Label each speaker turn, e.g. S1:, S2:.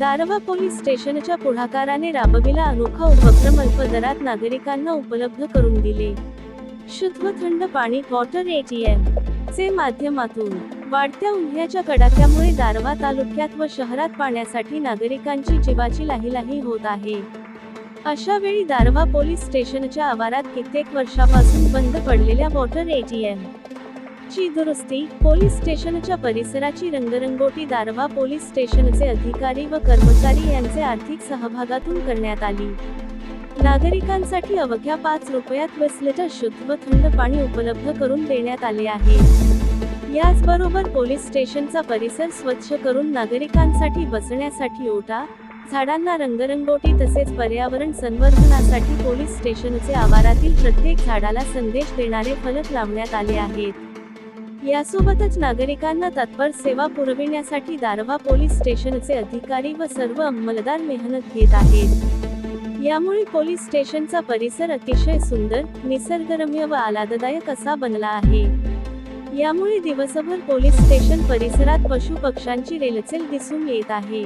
S1: Darwha police स्टेशनच्या पुढाकाराने राबविला अनोखा उपक्रम अल्प दरात नागरिकांना उपलब्ध करून दिले. शुद्ध थंड पाणी वॉटर एटीएम चे माध्यमातून वाढत्या उन्हाच्या कडाक्यामुळे दारवा तालुक्यात व शहरात पाण्यासाठी नागरिकांची जीवाची लाहीलाही होत आहे. अशा वेळी दारवा पोलीस स्टेशनच्या आवारात कित्येक वर्षापासून बंद पडलेल्या वॉटर एटीएम ची दुरुस्ती पोलीस स्टेशनच्या परिसराची रंगरंगोटी दारवा पोलीस स्टेशनचे अधिकारी व कर्मचारी यांचे आर्थिक सहभागातून करण्यात आली. नागरिकांसाठी अवघ्या पाच रुपयात वीस लिटर शुद्ध व थंड पाणी उपलब्ध करून देण्यात आले आहे. याचबरोबर पोलीस स्टेशनचा परिसर स्वच्छ करून नागरिकांसाठी बसण्यासाठी ओटा झाडांना रंगरंगोटी तसेच पर्यावरण संवर्धनासाठी पोलीस स्टेशनचे आवारातील प्रत्येक झाडाला संदेश देणारे फलक लावण्यात आले आहेत. यासोबतच नागरिकांना तत्पर सेवा पुरविण्यासाठी दारवा पोलीस स्टेशनचे अधिकारी व सर्व अंमलदार मेहनत घेत आहेत. यामुळे पोलीस स्टेशनचा परिसर अतिशय सुंदर निसर्गरम्य व आल्हाददायक असा बनला आहे. यामुळे दिवसभर पोलीस स्टेशन परिसरात पशु पक्ष्यांची रेलचेल दिसून येत आहे.